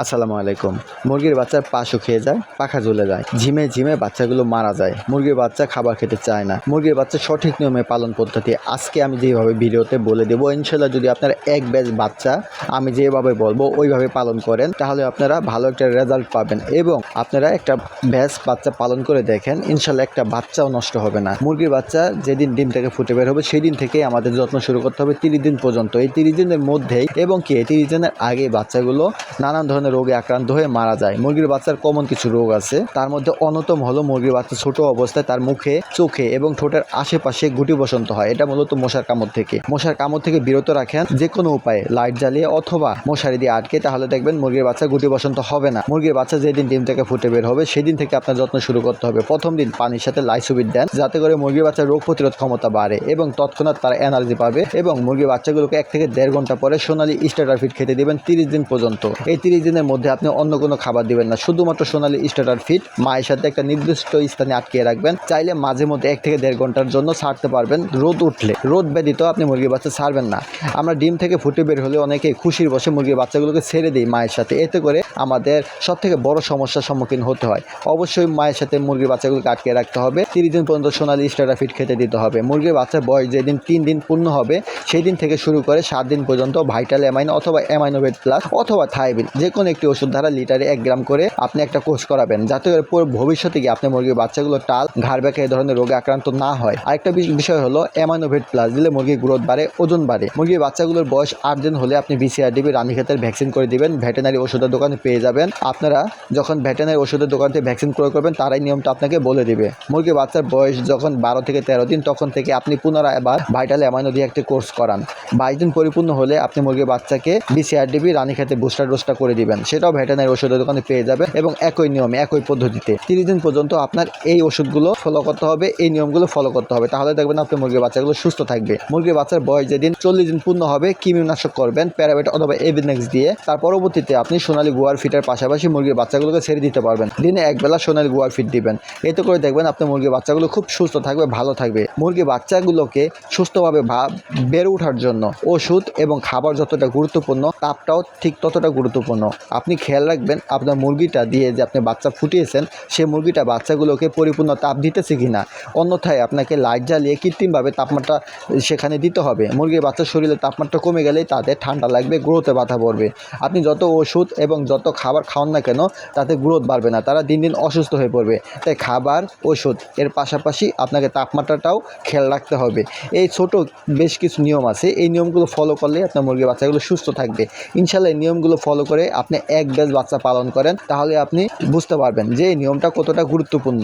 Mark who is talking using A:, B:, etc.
A: আসসালামু আলাইকুম। মুরগির বাচ্চার পা শুকিয়ে যায়, পাখা ঝুলে যায়, ঝিমে ঝিমে বাচ্চাগুলো মারা যায়। মুরগির বাচ্চা খাবার খেতে চায় না। মুরগির বাচ্চা সঠিক নিয়মে পালন পদ্ধতি আজকে আমি যেভাবে ভিডিওতে বলে দেবো ইনশাল্লাহ যদি আপনার এক ব্যাচ বাচ্চা আমি যেভাবে বলব ওইভাবে পালন করেন, তাহলে আপনারা ভালো একটা রেজাল্ট পাবেন এবং আপনারা একটা ব্যাচ বাচ্চা পালন করে দেখেন ইনশাল্লাহ একটা বাচ্চাও নষ্ট হবে না। মুরগির বাচ্চা যেদিন ডিম থেকে ফুটে বের হবে সেই দিন থেকে আমাদের যত্ন শুরু করতে হবে তিরিশ দিন পর্যন্ত। এই তিরিশ দিনের মধ্যেই এবং কি তিরিশ দিনের আগে বাচ্চাগুলো নানান ধরনের রোগে আক্রান্ত হয়ে মারা যায়। মুরগির বাচ্চার কমন কিছু রোগ আছে। তার মধ্যে অন্যতম হলো মুরগির বাচ্চা ছোট অবস্থায় তার মুখে, চোখে এবং ঠোঁটের আশেপাশে গুটি বসন্ত হয়। এটা মূলত মশার কামড় থেকে। মশার কামড় থেকে বিরত রাখেন যে কোনো উপায়ে, লাইট জ্বালিয়ে অথবা মশারি দিয়ে আটকে তাহলে দেখবেন মুরগির বাচ্চা গুটি বসন্ত হবে না। মুরগির বাচ্চা যেদিন ডিম থেকে ফুটে বের হবে, সেদিন থেকে আপনার যত্ন শুরু করতে হবে। প্রথম দিন পানির সাথে লাইসোবিট দেন, যাতে করে মুরগির বাচ্চার রোগ প্রতিরোধ ক্ষমতা বাড়ে এবং তৎক্ষণাৎ তারা এনার্জি পাবে এবং মুরগির বাচ্চাগুলোকে এক থেকে দেড় ঘণ্টা পরে সোনালি স্টার্টার ফিট খেতে দিবেন তিরিশ দিন পর্যন্ত। এই তিরিশ দিনের মধ্যে আপনি অন্য কোনো খাবার দিবেন না। শুধুমাত্র সোনালি স্টার্টার ফিট মায়ের সাথে একটা নির্দিষ্ট স্থানে আটকিয়ে রাখবেন। চাইলে মাঝে মধ্যে এক থেকে দেড় ঘণ্টার জন্য ছাড়তে পারবেন। রোদ উঠলে, রোদ ব্যতীত আপনি মুরগির বাচ্চা ছাড়বেন না। আমরা ডিম থেকে ফুটে বের হলে অনেকে খুশির বসে মুরগির বাচ্চাগুলোকে ছেড়ে দিই মায়ের সাথে। এতে করে আমাদের সব থেকে বড় সমস্যার সম্মুখীন হতে হয়। অবশ্যই মায়ের সাথে মুরগির বাচ্চাগুলোকে আটকে রাখতে হবে। তিরিশ দিন পর্যন্ত সোনালি স্টার্টার ফিট খেতে দিতে হবে। মুরগির বাচ্চার বয়স যেদিন তিন দিন পূর্ণ হবে সেই দিন থেকে শুরু করে সাত দিন পর্যন্ত ভাইটাল অ্যামাইন অথবা অ্যামাইনোভেট প্লাস অথবা থাইবিন যে কোনো একটি ওষুধ দ্বারা লিটারে এক গ্রাম করে আপনি একটা কোর্স করাবেন, যাতে ভবিষ্যতে গিয়ে আপনি মুরগির বাচ্চাগুলো টাল, ঘাড় ব্যাকে এই ধরনের রোগে আক্রান্ত না হয়। আরেকটা বিষয় হলো অ্যামাইনোভেট প্লাস দিলে মুরগির গ্রোথ বাড়ে, ওজন বাড়ে। মুরগির বাচ্চাগুলোর বয়স আট দিন হলে আপনি বিসিআরডিবি রানীক্ষেতের ভ্যাকসিন করে দিবেন ভেটেনারি ওষুধের দোকানে পেয়ে যাবেন। আপনারা যখন ভেটেনারি ওষুধের দোকান থেকে ভ্যাকসিন ক্রয় করবেন, তারাই নিয়মটা আপনাকে বলে দিবে। মুরগির বাচ্চার বয়স যখন বারো থেকে তেরো দিন, তখন থেকে আপনি পুনরায় আবার ভাইটাল অ্যামাইনো দিয়ে একটি কোর্স করান। বাইশ দিন পরিপূর্ণ হলে আপনি মুরগির বাচ্চাকে বিসিআরডিবি রানীক্ষেতে বুস্টার ডোজটা করে দিবেন। সেটাও ভেটেনারি ওষুধের দোকানে পেয়ে যাবেন এবং একই নিয়মে, একই পদ্ধতিতে। তিরিশ দিন পর্যন্ত আপনার এই ওষুধগুলো ফলো করতে হবে, এই নিয়মগুলো ফলো করতে হবে। তাহলে দেখবেন আপনার মুরগির বাচ্চাগুলো সুস্থ থাকবে। মুরগির বাচ্চার বয়স যেদিন চল্লিশ দিন পূর্ণ হবে, কৃমিনাশক করবেন, প্যারাবেট অথবা এভিনেক্স দিয়ে। তার পরবর্তীতে আপনি সোনালী গুয়ার ফিটের পাশাপাশি মুরগির বাচ্চাগুলোকে ছেড়ে দিতে পারবেন। দিনে একবেলা সোনালী গুয়ার ফিট দিবেন। এতে করে দেখবেন আপনার মুরগির বাচ্চাগুলো খুব সুস্থ থাকবে, ভালো থাকবে। মুরগির বাচ্চাগুলোকে সুস্থভাবে ভাব বেড়ে ওঠার জন্য ওষুধ এবং খাবার যতটা গুরুত্বপূর্ণ, তাপটাও ঠিক ততটা গুরুত্বপূর্ণ। আপনি খেয়াল রাখবেন, আপনার মুরগিটা দিয়ে যে আপনি বাচ্চা ফুটিয়েছেন, সেই মুরগিটা বাচ্চাগুলোকে পরিপূর্ণ তাপ দিতেছে কি না অন্যথায় আপনাকে লাইট জ্বালিয়ে কৃত্রিমভাবে তাপমাত্রা সেখানে দিতে হবে। মুরগির বাচ্চার শরীরে তাপমাত্রা কমে গেলেই তাদের ঠান্ডা লাগবে, গ্রোথে বাধা পড়বে। আপনি যত ওষুধ এবং যত খাবার খাওয়ান না কেন, তাতে গ্রোথ বাড়বে না, তারা দিন দিন অসুস্থ হয়ে পড়বে। তাই খাবার, ওষুধ, এর পাশাপাশি আপনাকে তাপমাত্রাটাও খেয়াল রাখতে হবে। এই ছোট বেশ কিছু নিয়ম আছে। এই নিয়মগুলো ফলো করলে আপনার মুরগির বাচ্চাগুলো সুস্থ থাকবে। ইনশাল্লাহ এই নিয়মগুলো ফলো করে আপনি এক ব্যাচ বাচ্চা পালন করেন, তাহলে আপনি বুঝতে পারবেন যে এই নিয়মটা কতটা গুরুত্বপূর্ণ।